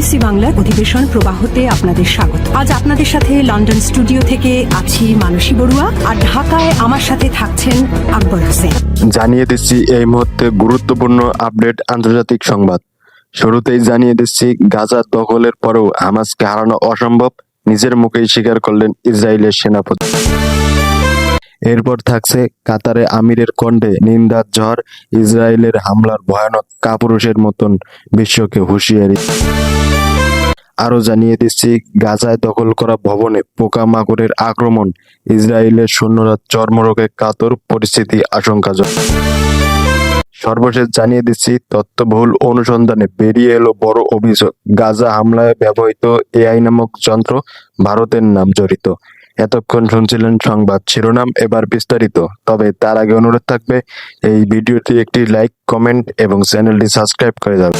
BBC বাংলার অধিবেশন প্রবাহতে আপনাদের স্বাগত। আজ আপনাদের সাথে লন্ডন স্টুডিও থেকে আছি মানসী বড়ুয়া আর ঢাকায় আমার সাথে থাকছেন আকবর হোসেন। জানিয়ে দিচ্ছি এই মুহূর্তে গুরুত্বপূর্ণ আপডেট আন্তর্জাতিক সংবাদ। শুরুতেই জানিয়ে দিচ্ছি, গাজা দখলের পরেও হামাসকে হারানো অসম্ভব, নিজের মুখেই স্বীকার করলেন ইসরায়েলের সেনাপতি। এরপর থাকছে কাতারে আমিরের কণ্ঠে নিন্দার ঝড়, ইসরায়েলের হামলার ভয়ানক কাপুরুষের মতন বিশ্বকে হুঁশিয়ারি। আরও জানিয়ে দিচ্ছি, গাজায় দখল করা ভবনে পোকামাকড়ের আক্রমণ, ইসরায়েলের সৈন্যরা চর্মরোগে কাতর, পরিস্থিতি আশঙ্কাজনক। সর্বশেষ জানিয়ে দিচ্ছি, তথ্যবহুল অনুসন্ধানে বেরিয়ে এলো বড় অভিযোগ, গাজা হামলায় ব্যবহৃত এআই নামক যন্ত্র ভারতের নাম জড়িত। এতক্ষণ শুনছিলেন সংবাদ শিরোনাম, এবার বিস্তারিত। তবে তার আগে অনুরোধ থাকবে, এই ভিডিওটি একটি লাইক, কমেন্ট এবং চ্যানেলটি সাবস্ক্রাইব করে যাবে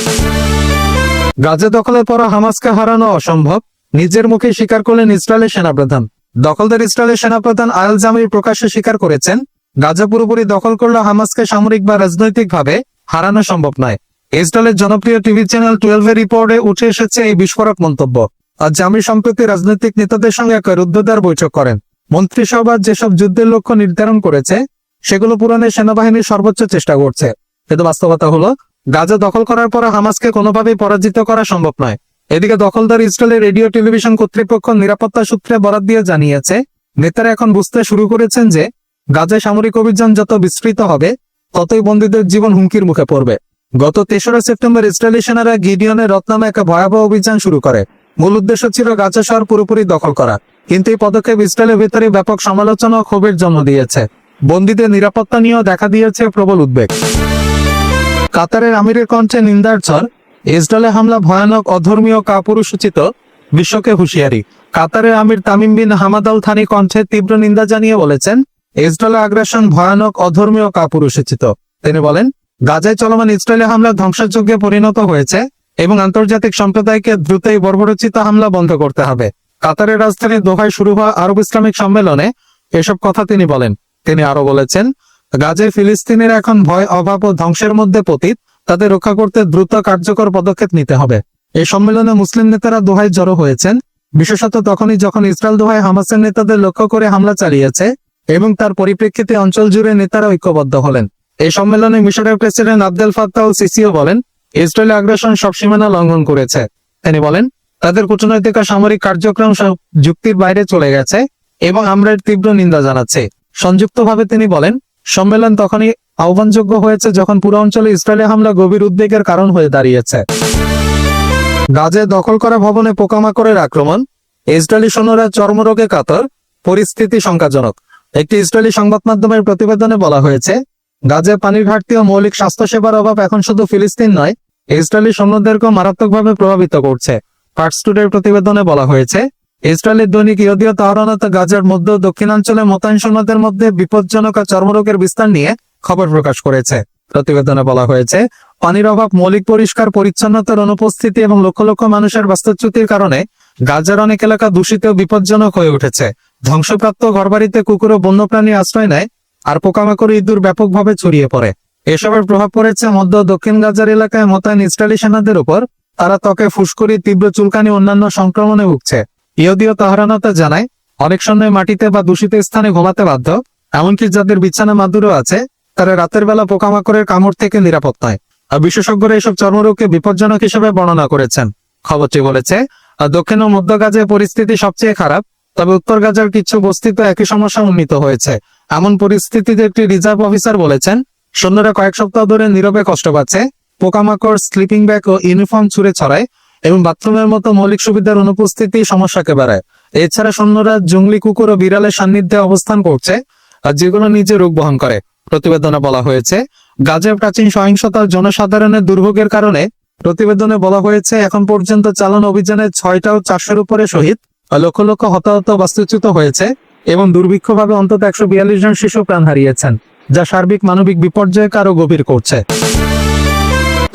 গাজা দখলের পর হামাসকে হারানো অসম্ভব। নিজের মুখে স্বীকার করলেন ইসরায়েলের সেনাপ্রধান। দখলদার ইসরায়েলের সেনাপ্রধান আয়াল জামির প্রকাশ্যে স্বীকার করেছেন, গাজা পুরোপুরি দখল করলে হামাসকে সামরিক বা রাজনৈতিকভাবে হারানো সম্ভব নয়। ইসরায়েলের জনপ্রিয় টিভি চ্যানেল টুয়েলভের রিপোর্টে উঠে এসেছে এই বিস্ফোরক মন্তব্য। জামির সম্প্রতি রাজনৈতিক নেতাদের সঙ্গে এক রুদ্ধদ্বার বৈঠক করেন। মন্ত্রিসভা যেসব যুদ্ধের লক্ষ্য নির্ধারণ করেছে, সেগুলো পূরণে সেনাবাহিনীর সর্বোচ্চ চেষ্টা করছে। কিন্তু বাস্তবতা হলো, গাজা দখল করার পর হামাসকে কোনোভাবেই পরাজিত করা সম্ভব নয়। এদিকে দখলদার ইসরায়েলের রেডিও টেলিভিশন কর্তৃপক্ষ নিরাপত্তা সূত্রে বরাদ দিয়ে জানিয়েছে, নেতারা এখন বুঝতে শুরু করেছেন যে, গাজায় সামরিক অভিযান যত বিস্তৃত হবে, ততই বন্দীদের জীবন হুমকির মুখে পড়বে। গত তেসরা সেপ্টেম্বর ইসরায়েলি সেনারা গিডিয়নের রথ নামে একটা ভয়াবহ অভিযান শুরু করে। মূল উদ্দেশ্য ছিল গাজা শহর পুরোপুরি দখল করা। কিন্তু এই পদক্ষেপ ইসরায়েলের ভেতরে ব্যাপক সমালোচনা ও ক্ষোভের জন্ম দিয়েছে। বন্দীদের নিরাপত্তা নিয়েও দেখা দিয়েছে প্রবল উদ্বেগ। কাতারের আমিরের কণ্ঠে নিন্দার ঝড়, ইসরায়েলে হামলা ভয়ানক, অধর্মীয়, কাপুরুষোচিত, বিশ্বকে হুঁশিয়ারি। কাতারের Emir Tamim bin Hamad Al Thani কণ্ঠে তীব্র নিন্দা জানিয়ে বলেছেন ইসরায়েলের আগ্রাসন ভয়ানক, অধর্মীয়, কাপুরুষোচিত। তিনি বলেন, গাজায় চলমান ইসরায়েলি হামলা ধ্বংসযজ্ঞে পরিণত হয়েছে এবং আন্তর্জাতিক সম্প্রদায়কে দ্রুত এই বর্বরচিত হামলা বন্ধ করতে হবে। কাতারের রাজধানী দোহায় শুরু হওয়া আরব ইসলামিক সম্মেলনে এসব কথা তিনি বলেন। তিনি আরও বলেছেন, গাজায় ফিলিস্তিনের এখন ভয়, অভাব ও ধ্বংসের মধ্যে পতিত। তাদের রক্ষা করতে দ্রুত কার্যকর পদক্ষেপ নিতে হবে। এই সম্মেলনে মুসলিম নেতারা দোহায় জড়ো হয়েছেন। বিশেষত তখনই যখন ইসরায়েল দোহায় হামাসের নেতাদের লক্ষ্য করে হামলা চালিয়েছে এবং তার পরিপ্রেক্ষিতে অঞ্চল জুড়ে নেতারা ঐক্যবদ্ধ হলেন। এই সম্মেলনে মিশরের প্রেসিডেন্ট আব্দুল ফাত্তাহ সিসিও বলেন ইসরায়েলি আগ্রাসন সব সীমানা লঙ্ঘন করেছে। তিনি বলেন, তাদের কূটনৈতিক সামরিক কার্যক্রম যুক্তির বাইরে চলে গেছে এবং আমরা এর তীব্র নিন্দা জানাচ্ছি। সংযুক্তভাবে তিনি বলেন, সম্মেলন তখনই আহ্বানযোগ্য হয়েছে যখন পুরো অঞ্চলে ইসরায়েলি হামলা গভীর উদ্বেগের কারণ হয়ে দাঁড়িয়েছে। গাজে দখল করা ভবনে পোকামাকড়ের আক্রমণ, ইসরায়েলি সৈন্যরা চর্মরোগে কাতর, পরিস্থিতি শঙ্কাজনক। একটি ইসরায়েলি সংবাদ মাধ্যমের প্রতিবেদনে বলা হয়েছে গাজে পানির ঘাটতি ও মৌলিক স্বাস্থ্যসেবার অভাব এখন শুধু ফিলিস্তিন নয়, ইসরায়েলি সৈন্যদেরকেও মারাত্মকভাবে প্রভাবিত করছে ফার্স্ট টুডের প্রতিবেদনে বলা হয়েছে। ইসরায়েলের দৈনিক ইয়দীয় তাহরানত গাজার মধ্য দক্ষিণাঞ্চলে মোতায়েন সৈন্যদের মধ্যে বিপজ্জনক চর্মরোগের বিস্তার নিয়ে খবর প্রকাশ করেছে। প্রতিবেদনে বলা হয়েছে, পানির অভাব, মৌলিক পরিষ্কার, পরিচ্ছন্নতার অনুপস্থিতি এবং লক্ষ লক্ষ মানুষের বাস্তুচ্যুতির কারণে গাজার অনেক এলাকা দূষিত বিপজ্জনক হয়ে উঠেছে। ধ্বংসপ্রাপ্ত ঘরবাড়িতে কুকুর ও বন্যপ্রাণী আশ্রয় নেয় আর পোকামাকড় ইঁদুর ব্যাপকভাবে ছড়িয়ে পড়ে। এসবের প্রভাব পড়েছে মধ্য দক্ষিণ গাজার এলাকায় মোতায়েন ইসরায়েলি সেনাদের উপর। তারা ত্বকে ফুসকুড়ি, তীব্র চুলকানি, অন্যান্য সংক্রমণে ভুগছে। ইয়দীয় তাহারানতা জানায়, অনেক সময় মাটিতে বা দূষিত স্থানে ঘুমাতে বাধ্য। এমনকি যাদের বিছানা মাদুরও আছে, তারা রাতের বেলা পোকামাকড়ের কামড় থেকে নিরাপদ নয়। আর বিশেষজ্ঞরা এসব চর্মরোগকে বিপজ্জনক হিসেবে বর্ণনা করেছেন। খবরটি বলেছে দক্ষিণ ও মধ্য গাজায় পরিস্থিতি সবচেয়ে খারাপ, তবে উত্তর গাজার কিছু বস্তিতে একই সমস্যা উন্নীত হয়েছে। এমন পরিস্থিতিতে একটি রিজার্ভ অফিসার বলেছেন, সৈন্যরা কয়েক সপ্তাহ ধরে নীরবে কষ্ট পাচ্ছে, পোকামাকড় স্লিপিং ব্যাগ ও ইউনিফর্ম ছুড়ে ছড়ায় এবং বাথরুমের মতো মৌলিক সুবিধার অনুপস্থিতি সমস্যাকে বাড়ায়। এছাড়া সৈন্যরা জঙ্গলি কুকুর ও বিড়ালের সান্নিধ্যে অবস্থান করছে আর যেগুলো নিজে রোগ বহন করে। প্রতিবেদনে বলা হয়েছে, গাজার প্রাচীন সহিংসতার জনসাধারণের দুর্ভোগের কারণে প্রতিবেদনে বলা হয়েছে, এখন পর্যন্ত চালানো অভিযানে ছয়টা ও চারশোর উপরে শহীদ, লক্ষ লক্ষ হতাহত বাস্তুচ্যুত হয়েছে। এবং দুর্ভিক্ষভাবে অন্তত একশো বিয়াল্লিশ জন শিশু প্রাণ হারিয়েছেন, যা সার্বিক মানবিক বিপর্যয়কে আরও গভীর করছে।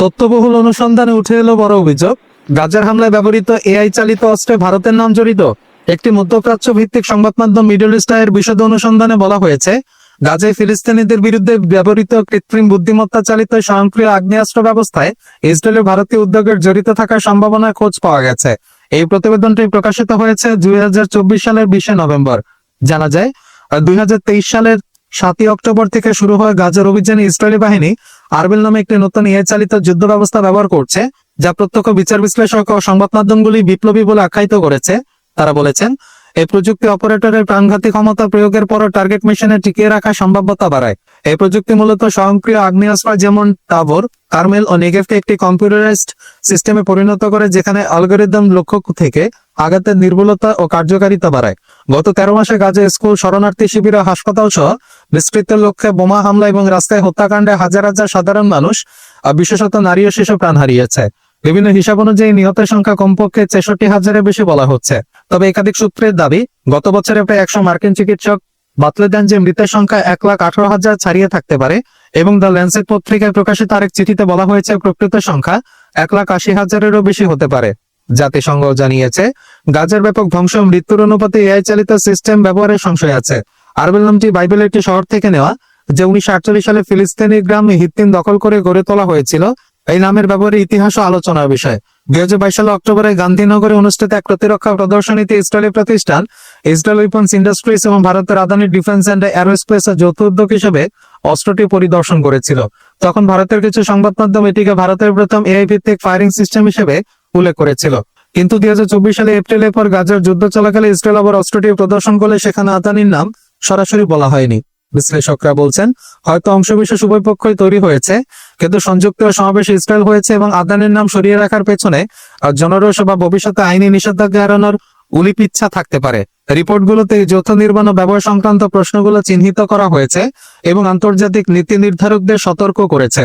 তথ্যবহুল অনুসন্ধানে উঠে এলো বড় অভিযোগ, গাজার হামলায় ব্যবহৃত এআই চালিত অস্ত্রে ভারতের নাম জড়িত একটি মধ্যপ্রাচ্য ভিত্তিক সংবাদ মাধ্যম মিডল ইস্ট আয়ের বিশদ অনুসন্ধানে বলা হয়েছে, গাজায় ফিলিস্তিনিদের বিরুদ্ধে ব্যবহৃত কৃত্রিম বুদ্ধিমত্তা চালিত স্বয়ংক্রিয় আগ্নেয়াস্ত্র ব্যবস্থায় ইসরায়েলের ভারতীয় উদ্যোগের জড়িত থাকার সম্ভাবনার খোঁজ পাওয়া গেছে। এই প্রতিবেদনটি প্রকাশিত হয়েছে দুই হাজার চব্বিশ সালের বিশে নভেম্বর। জানা যায় দুই হাজার তেইশ সালের সাতই অক্টোবর থেকে শুরু হওয়া গাজার অভিযানে ইসরায়েলি বাহিনী আরবেল নামে একটি নতুন ইয়ে চালিত যুদ্ধ ব্যবস্থা ব্যবহার করছে, যা প্রত্যক্ষ বিচার বিশ্লেষক ও সংবাদ মাধ্যমগুলি বিপ্লবী বলে আখ্যায়িত করেছে। তারা বলেছেন এই প্রযুক্তি অপারেটরের প্রাণঘাতী ক্ষমতা প্রয়োগের পরও টার্গেট মিশনে টিকিয়ে রাখার সম্ভাব্যতা বাড়ায়। এই প্রযুক্তি মূলত স্বয়ংক্রিয় আগ্নেয়াস্ত্র যেমন টাবর কার্মেল ও নেগেভকে একটি কম্পিউটারাইজড সিস্টেমে পরিণত করে, যেখানে অ্যালগোরিদম লক্ষ্য থেকে আঘাতের নির্ভুলতা ও কার্যকারিতা বাড়ায়। গত তেরো মাসে গাজে স্কুল শরণার্থী শিবির হাসপাতাল সহ বিস্তৃত লক্ষ্যে বোমা হামলা এবং রাস্তায় হত্যাকাণ্ডে হাজার হাজার সাধারণ মানুষ বিশেষত নারী ও শিশু প্রাণ হারিয়েছে। বিভিন্ন হিসাব অনুযায়ী নিহতের সংখ্যা কমপক্ষে ছেষট্টি হাজারের বেশি বলা হচ্ছে। তবে একাধিক সূত্রের দাবি, গত বছরে প্রায় একশো মার্কিন চিকিৎসক বাতলে দেন যে মৃতের সংখ্যা এক লাখ আঠারো হাজার ছাড়িয়ে থাকতে পারে এবং দ্য ল্যান্সেট পত্রিকায় প্রকাশিত আরেক চিঠিতে বলা হয়েছে, প্রকৃত সংখ্যা এক লাখ আশি হাজারেরও বেশি হতে পারে। জাতিসংঘ জানিয়েছে, গাজার ব্যাপক ধ্বংস মৃত্যুর অনুপাতে এআই চালিত সিস্টেম ব্যবহারের সংশয় আছে। আরবেল নামটি বাইবেলের একটি শহর থেকে নেওয়া, যে উনিশশো আটচল্লিশ সালে ফিলিস্তিনি গ্রাম হিত্তিন দখল করে গড়ে তোলা হয়েছিল, এই নামের ব্যবহারে ইতিহাস ও আলোচনার বিষয়। দুই হাজার বাইশ সালে অক্টোবরে গান্ধীনগরে অনুষ্ঠিত এক প্রতিরক্ষা প্রদর্শনীতে ইসরায়েলি প্রতিষ্ঠান, ইসরায়েল উইপন্স ইন্ডাস্ট্রিজ এবং ভারতের আদানি ডিফেন্স অ্যান্ড অ্যারোস্পেস যৌথ উদ্যোগ হিসেবে অস্ত্রটি পরিদর্শন করেছিল। তখন ভারতের কিছু সংবাদ মাধ্যম, এটিকে ভারতের প্রথম এআই ভিত্তিক ফায়ারিং সিস্টেম হিসেবে উল্লেখ করেছিল। কিন্তু দুই হাজার চব্বিশ সালে এপ্রিলের পর গাজার যুদ্ধ চলাকালে ইসরায়েল আবার অস্ত্রটি প্রদর্শন করলে সেখানে আদানির নাম সরাসরি বলা হয়নি। বিশ্লেষকরা বলছেন হয়তো অংশবিশেষ উভয় পক্ষই তৈরি হয়েছে কিন্তু সংযুক্ত সমাবেশে ইসরায়েল হয়েছে এবং আদানির নাম সরিয়ে রাখার পেছনে আহ, জনরোষ বা ভবিষ্যতে আইনি নিষেধাজ্ঞা এড়ানোর উলিপিচ্ছা থাকতে পারে। রিপোর্টগুলোতে যৌথ নির্মাণ ও ব্যবহার সংক্রান্ত প্রশ্নগুলো চিহ্নিত করা হয়েছে এবং আন্তর্জাতিক নীতি নির্ধারকদের সতর্ক করেছে।